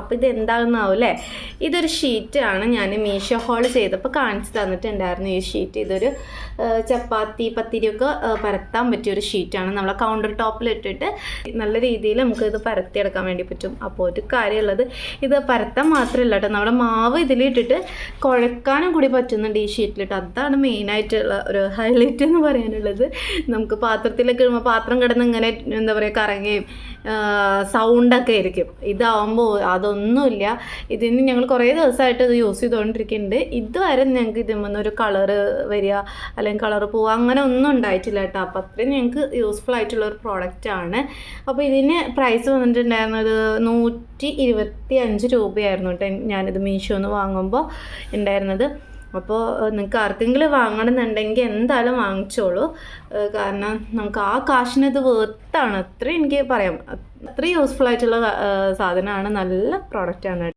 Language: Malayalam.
അപ്പോൾ ഇത് എന്താകുന്നാവും അല്ലേ ഇതൊരു ഷീറ്റാണ് ഞാൻ മീഷോ ഹോൾ ചെയ്തപ്പോൾ കാണിച്ചു തന്നിട്ടുണ്ടായിരുന്നു ഈ ഷീറ്റ് ഇതൊരു ചപ്പാത്തി പത്തിരിയൊക്കെ പരത്താൻ പറ്റിയ ഒരു ഷീറ്റാണ് നമ്മളെ കൗണ്ടർ ടോപ്പിൽ ഇട്ടിട്ട് നല്ല രീതിയിൽ നമുക്ക് ഇത് പരത്തിയെടുക്കാൻ വേണ്ടി പറ്റും. അപ്പോൾ ഒരു കാര്യമുള്ളത് ഇത് പരത്താൻ മാത്രമല്ല കേട്ടോ നമ്മുടെ മാവ് ഇതിലിട്ടിട്ട് കുഴക്കാനും കൂടി പറ്റുന്നുണ്ട് ഈ ഷീറ്റിലിട്ട് അതാണ് മെയിനായിട്ടുള്ള ഒരു ഹൈലൈറ്റ് എന്ന് പറയാനുള്ളത്. നമുക്ക് പാത്രത്തിലൊക്കെ ഇടുമ്പോൾ പാത്രം കിടന്ന് ഇങ്ങനെ എന്താ പറയുക കറങ്ങുകയും സൗണ്ടൊക്കെ ആയിരിക്കും. ഇതാവുമ്പോൾ അതൊന്നുമില്ല. ഇതിന് ഞങ്ങൾ കുറേ ദിവസമായിട്ട് ഇത് യൂസ് ചെയ്തുകൊണ്ടിരിക്കുന്നുണ്ട്. ഇതുവരെ ഞങ്ങൾക്ക് ഇതിൽ ഒരു കളറ് വരിക അല്ലെങ്കിൽ കളറ് പോവുക അങ്ങനെ ഒന്നും ഉണ്ടായിട്ടില്ല കേട്ടോ. അപ്പോൾ അത്രയും ഞങ്ങൾക്ക് യൂസ്ഫുൾ ആയിട്ടുള്ള ഒരു പ്രോഡക്റ്റ് ആണ്. അപ്പോൾ ഇതിന് പ്രൈസ് വന്നിട്ടുണ്ടായിരുന്നത് നൂറ്റി ഇരുപത്തി അഞ്ച് രൂപയായിരുന്നു കേട്ടോ ഞാനിത് മീഷോന്ന് വാങ്ങുമ്പോൾ ഉണ്ടായിരുന്നത്. അപ്പോൾ നിങ്ങൾക്ക് ആർക്കെങ്കിലും വാങ്ങണമെന്നുണ്ടെങ്കിൽ എന്തായാലും വാങ്ങിച്ചോളൂ. കാരണം നമുക്ക് ആ കാശിന് ഇത് വേർത്താണ് അത്രയും എനിക്ക് പറയാം. അത്രയും യൂസ്ഫുൾ ആയിട്ടുള്ള സാധനമാണ്. നല്ല പ്രോഡക്റ്റാണ്